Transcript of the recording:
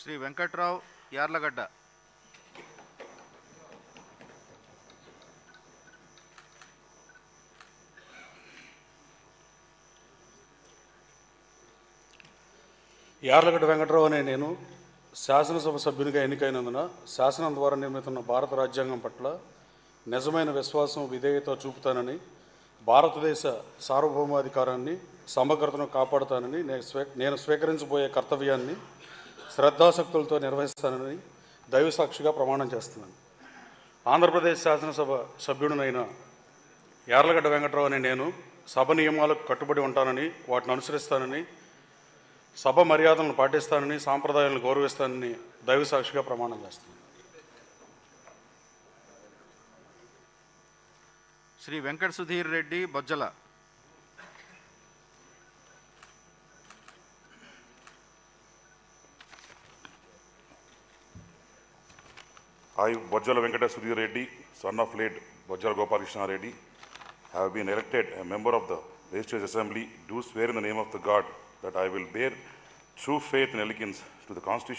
శ్రీ వెంకట్రావు యార్లగడ్డ. యార్లగడ్డ వెంకట్రావు అనే నేను శాసనసభ సభ్యునిగా ఎన్నికైనందున శాసనం ద్వారా నిర్మితున్న భారత రాజ్యాంగం పట్ల నిజమైన విశ్వాసం విధేయత చూపుతానని భారతదేశ సార్వభౌమాధికారాన్ని సమగ్రతను కాపాడుతానని నేను స్వే నేను స్వీకరించబోయే కర్తవ్యాన్ని శ్రద్ధాశక్తులతో నిర్వహిస్తానని దైవ సాక్షిగా ప్రమాణం చేస్తున్నాను. ఆంధ్రప్రదేశ్ శాసనసభ సభ్యుడినైన యార్లగడ్డ వెంకట్రావు అనే నేను సభ నియమాలకు కట్టుబడి ఉంటానని వాటిని అనుసరిస్తానని సభ మర్యాదలను పాటిస్తానని సాంప్రదాయాలను గౌరవిస్తానని దైవ సాక్షిగా ప్రమాణం చేస్తున్నాను. Shri Venkata Sudheer Reddy Bojjala I, Bojjala Venkata Sudhir Reddy, son of late Gopalakrishna Reddy, have been elected a member of the Legislative Assembly, do swear in the name of the God that I will bear true faith and allegiance to the Constitution